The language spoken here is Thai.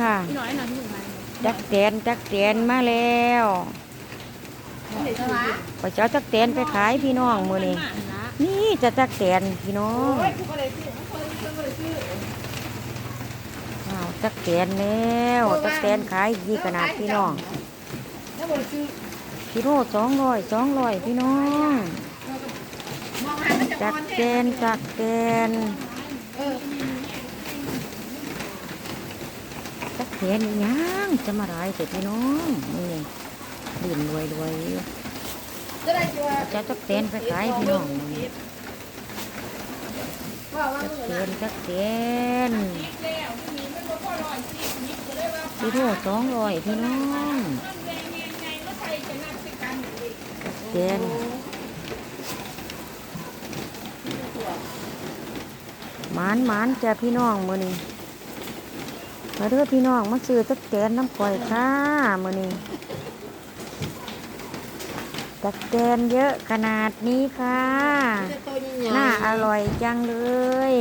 ค่ะพี่น้อยหน่อยพี่หนุ่มจักแตนจักแตนมาแล้วก็จะเอาจักแตนไปขายพี่น้องมือนี้นี่จะจักแตนพี่น้องว้าวจักแตนแล้วจักแตนขายดีขนาดพี่น้องกิโลสองร้อยสองร้อยพี่น้องจักแตนจักแตน จักแตนอีหยังจะมาหลายเสร็จพี่น้องนี่ดื่นรวยรวยจะจักแตนไปขายพี่น้องนี่จักเตนจักเตนพี่โทษสองร้อยพี่น้องจักเตนหมานหมานจ้ะพี่น้องมือนี้ มาเด้อพี่น้องมาซื้อจักเตนน้ำก่อยค่ะมือนี้จักเตนเยอะขนาดนี้ค่ะ น่าอร่อยจังเลย